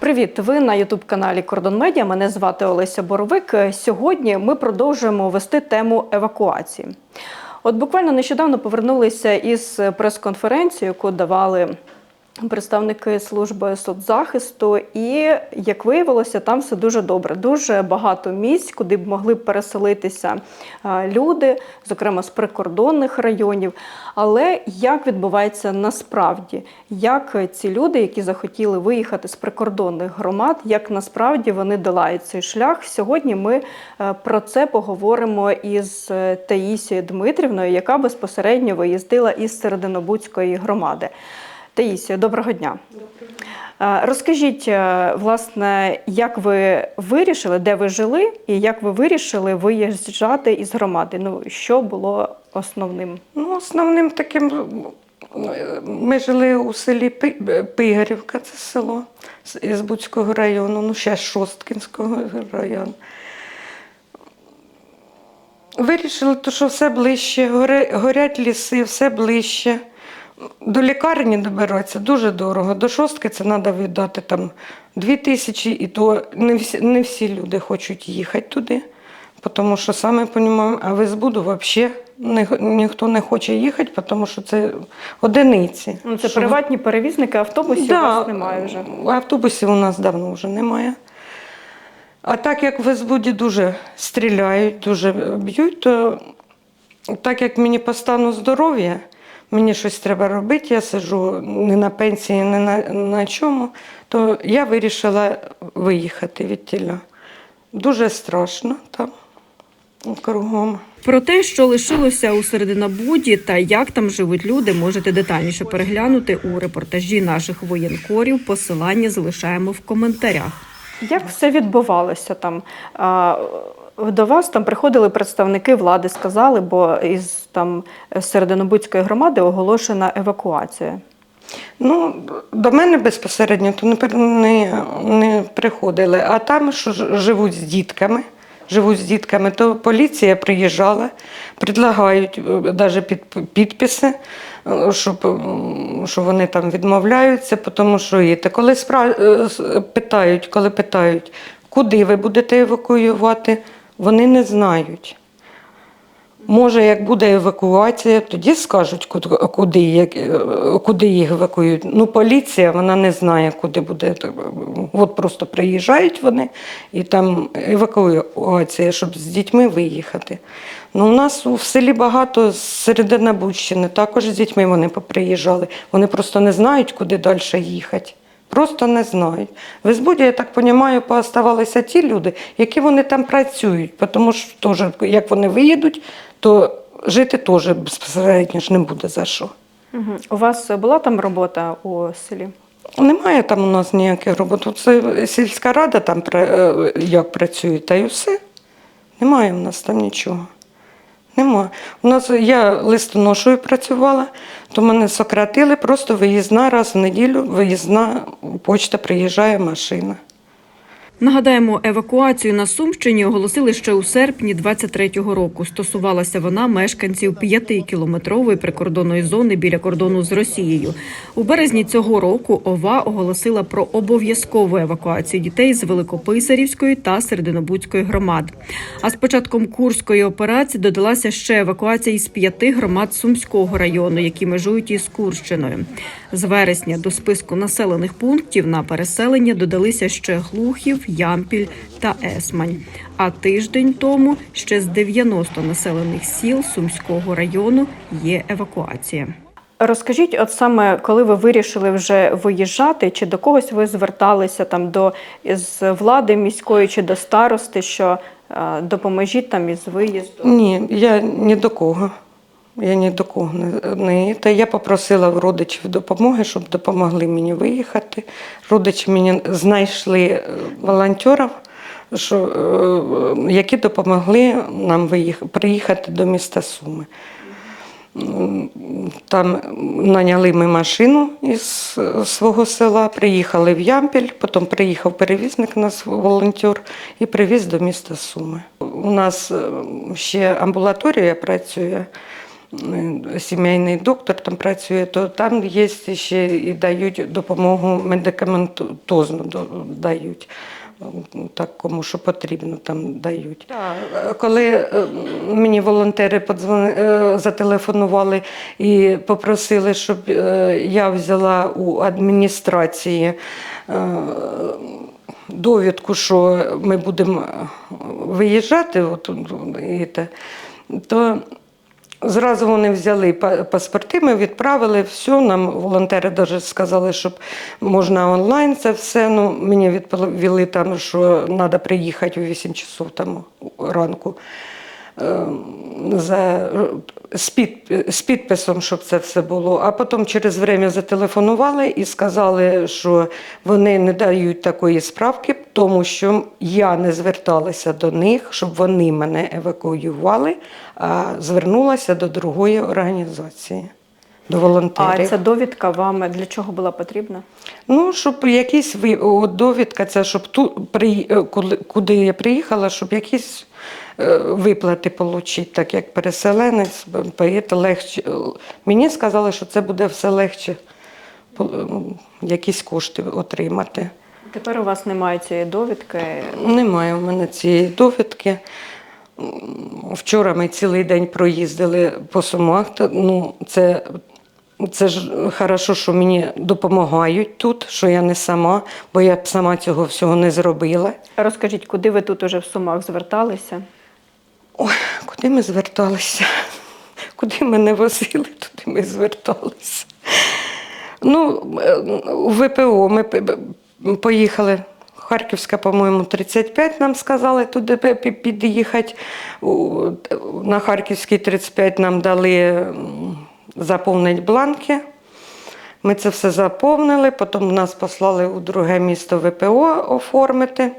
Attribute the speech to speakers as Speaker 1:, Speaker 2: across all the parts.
Speaker 1: Привіт! Ви на Ютуб каналі Кордон Медіа. Мене звати Олеся Боровик. Сьогодні ми продовжуємо вести тему евакуації. От буквально нещодавно повернулися із прес-конференції, яку давали представники служби соцзахисту, і як виявилося, там все дуже добре. Дуже багато місць, куди б могли б переселитися е, люди, зокрема з прикордонних районів. Але як відбувається насправді, як ці люди, які захотіли виїхати з прикордонних громад, як насправді вони долають цей шлях? Сьогодні ми е, про це поговоримо із е, Таїсією Дмитрівною, яка безпосередньо виїздила із Серединобудської громади. Таїсія, доброго дня. Е, Розкажіть, е, власне, як ви вирішили, де ви жили, і як ви вирішили виїжджати із громади? Ну, що було основним?
Speaker 2: Ну, основним таким е, ми жили у селі Пигарівка, це село з- Буцького району, ну ще Шосткінського району. Вирішили, то, що все ближче, горять ліси, все ближче. До лікарні добиратися дуже дорого. До шостки це треба віддати там дві тисячі, і то не всі, не всі люди хочуть їхати туди. Тому що саме розуміємо, а в Збуду взагалі ніхто не хоче їхати, тому що це одиниці.
Speaker 1: Ну, це
Speaker 2: Що-
Speaker 1: приватні перевізники, автобусів у вас немає вже.
Speaker 2: Автобусів у нас давно вже немає. А так як в Збуді дуже стріляють, дуже б'ють, то так як мені по стану здоров'я, мені щось треба робити, я сиджу не на пенсії, не на, на чому, то я вирішила виїхати від тіля. Дуже страшно там кругом.
Speaker 1: Про те, що лишилося у Серединобуді та як там живуть люди, можете детальніше переглянути у репортажі наших воєнкорів. Посилання залишаємо в коментарях. Як все відбувалося там? До вас там приходили представники влади, сказали, бо із там Серединобудської громади оголошена евакуація.
Speaker 2: Ну, до мене безпосередньо то не, не, не приходили. А там, що живуть з дітками, живуть з дітками, то поліція приїжджала, предлагають навіть під, підписи, е, щоб, що вони там відмовляються, тому що їти. Коли спра... е, питають, коли питають, куди ви будете евакуювати, вони не знають. Може, як буде евакуація, тоді скажуть, куди, як- е, куди їх евакуюють. Ну, поліція вона не знає, куди буде. От просто приїжджають вони і там евакуація, щоб з дітьми виїхати. Ну, у нас у селі багато з середини Бущини, також з дітьми вони поприїжджали. Вони просто не знають, куди далі їхати. Просто не знають. В Збуді, я так розумію, пооставалися ті люди, які вони там працюють, тому що теж, як вони виїдуть, то жити теж безпосередньо ж не буде за що.
Speaker 1: Угу. У вас була там робота у селі?
Speaker 2: Немає там у нас ніяких робот. Це сільська рада там е, як працює, та й все. Немає у нас там нічого. Нема. У нас я листоношою працювала, то мене сократили, просто виїзна раз в неділю, виїзна почта приїжджає машина.
Speaker 1: Нагадаємо, евакуацію на Сумщині оголосили ще у серпні 23-го року. Стосувалася вона мешканців 5-кілометрової прикордонної зони біля кордону з Росією. У березні цього року ОВА оголосила про обов'язкову евакуацію дітей з Великописарівської та Серединобудської громад. А з початком Курської операції додалася ще евакуація із п'яти громад Сумського району, які межують із Курщиною. З вересня до списку населених пунктів на переселення додалися ще Глухів, Ямпіль та Есмань. А тиждень тому ще з 90 населених сіл Сумського району є евакуація. Розкажіть, от саме коли ви вирішили вже виїжджати, чи до когось ви зверталися там до з влади міської чи до старости, що е, допоможіть там із виїзду?
Speaker 2: Ні, я ні до кого. Я ні до кого не. Та я попросила в родичів допомоги, щоб допомогли мені виїхати. Родичі мені знайшли е, волонтерів, що, е, які допомогли нам виїх- приїхати до міста Суми. Там наняли ми машину із е, свого села, приїхали в Ямпіль, потім приїхав перевізник, наш волонтер, і привіз до міста Суми. У нас ще амбулаторія працює, сімейний доктор там працює, то там є ще і дають допомогу медикаментозну дають. Так, кому що потрібно, там дають. Так, Коли е, мені волонтери подзвони- е, зателефонували і попросили, щоб е, я взяла у адміністрації е, довідку, що ми будемо виїжджати, от, і те, то зразу вони взяли па- паспорти, ми відправили все. Нам волонтери даже сказали, щоб можна онлайн це все. Ну, мені відповіли там, що треба приїхати у 8 часов там ранку. Е, За, з, під, з підписом, щоб це все було. А потім через время зателефонували і сказали, що вони не дають такої справки, тому що я не зверталася до них, щоб вони мене евакуювали, а звернулася до другої організації, до волонтерів.
Speaker 1: А ця довідка вам для чого була потрібна?
Speaker 2: Ну, щоб якісь довідка, це щоб ту, при, е, куди я приїхала, щоб якісь е, виплати отримати, так як переселенець, поїти легше. Мені сказали, що це буде все легше, якісь кошти отримати.
Speaker 1: Тепер у вас немає цієї довідки.
Speaker 2: Немає у мене цієї довідки. Вчора ми цілий день проїздили по сумах. Ну, це, це ж хорошо, що мені допомагають тут, що я не сама, бо я б сама цього всього не зробила.
Speaker 1: Розкажіть, куди ви тут уже в Сумах зверталися?
Speaker 2: Ой, куди ми зверталися? Куди мене возили, туди ми зверталися. Ну, у ВПО ми поїхали. Харківська, по-моєму, 35 нам сказали туди під'їхати. На Харківській 35 нам дали заповнити бланки. Ми це все заповнили, потім нас послали у друге місто ВПО оформити.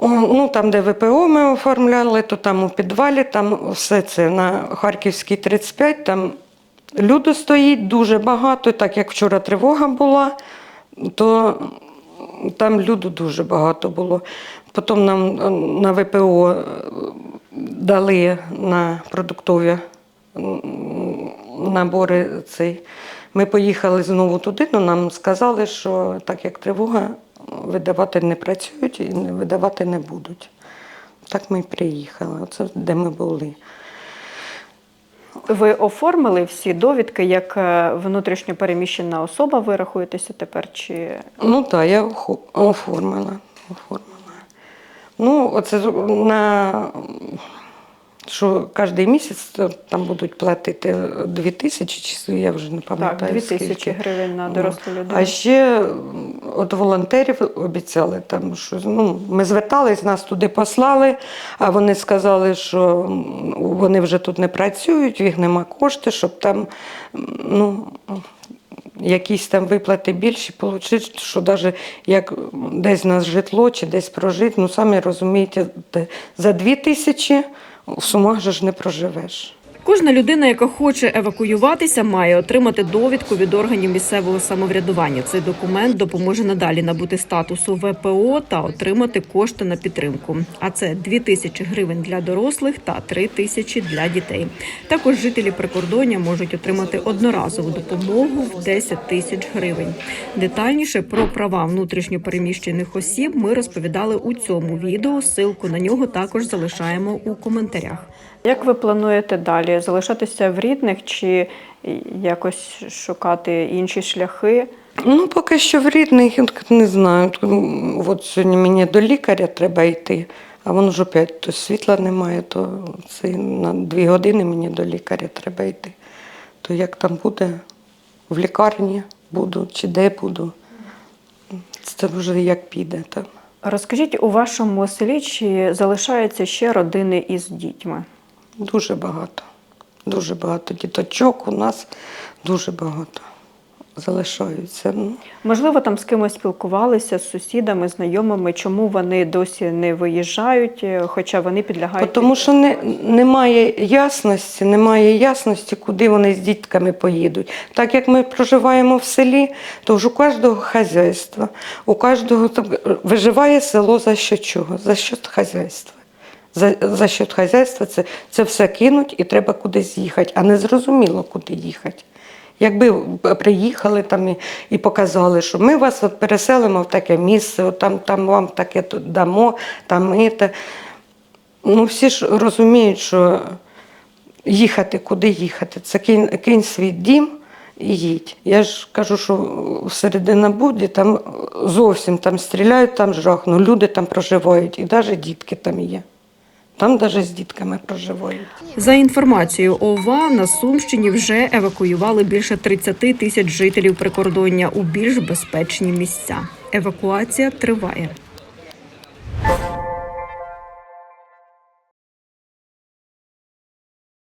Speaker 2: Ну, там, де ВПО ми оформляли, то там у підвалі, там все це на Харківській 35, там люду стоїть дуже багато, так як вчора тривога була, то там люду дуже багато було. Потім нам е, на ВПО е, дали на продуктові набори цей. Ми поїхали знову туди, але нам сказали, що так як тривога, видавати не працюють і не видавати не будуть. Так ми й приїхали. Оце де ми були.
Speaker 1: Ви оформили всі довідки, як е, внутрішньо переміщена особа, ви рахуєтеся тепер? Чи
Speaker 2: Ну так, я оформила. оформила. Ну, оце на що кожен місяць там будуть платити дві тисячі, чи я вже не
Speaker 1: так,
Speaker 2: пам'ятаю.
Speaker 1: дві тисячі
Speaker 2: скільки.
Speaker 1: гривень на
Speaker 2: О.
Speaker 1: дорослу людину?
Speaker 2: А ще от волонтерів обіцяли, там, що ну, ми звертались, нас туди послали, а вони сказали, що вони вже тут не працюють, їх нема кошти, щоб там ну, якісь там виплати більші отримати, що навіть як десь на житло чи десь прожити, ну самі розумієте, за дві тисячі в сумах же ж не проживеш.
Speaker 3: Кожна людина, яка хоче евакуюватися, має отримати довідку від органів місцевого самоврядування. Цей документ допоможе надалі набути статусу ВПО та отримати кошти на підтримку. А це 2 тисячі гривень для дорослих та 3 тисячі для дітей. Також жителі прикордоння можуть отримати одноразову допомогу в 10 тисяч гривень. Детальніше про права внутрішньо переміщених осіб ми розповідали у цьому відео. Силку на нього також залишаємо у коментарях.
Speaker 1: Як ви плануєте далі? Залишатися в рідних чи якось шукати інші шляхи?
Speaker 2: Ну, поки що в рідних, я не знаю. От сьогодні мені до лікаря треба йти, а воно ж опять то світла немає, то це на дві години мені до лікаря треба йти. То як там буде, в лікарні буду чи де буду, це вже як піде там.
Speaker 1: Розкажіть, у вашому селі чи залишаються ще родини із дітьми?
Speaker 2: Дуже багато. Дуже багато діточок у нас дуже багато залишаються. Ну,
Speaker 1: Можливо, там з кимось спілкувалися, з сусідами, знайомими, чому вони досі не виїжджають, е, хоча вони підлягають.
Speaker 2: Тому що не, немає ясності, немає ясності, куди вони з дітками поїдуть. Так як ми проживаємо в селі, то ж у кожного хазяйства, у кожного там, виживає село за що чого, за що хазяйства. За, за счет хазяйства це, це все кинуть і треба кудись їхати, а не зрозуміло, куди їхати. Якби приїхали там і, і показали, що ми вас от переселимо в таке місце, от там, там вам таке дамо, там і те. Ну, всі ж розуміють, що їхати, куди їхати. Це кинь, кинь свій дім і їдь. Я ж кажу, що в Серединобуді там зовсім там стріляють, там жах, ну люди там проживають, і навіть дітки там є. Там навіть з дітками проживають.
Speaker 1: За інформацією ОВА на Сумщині вже евакуювали більше 30 тисяч жителів прикордоння у більш безпечні місця. Евакуація триває.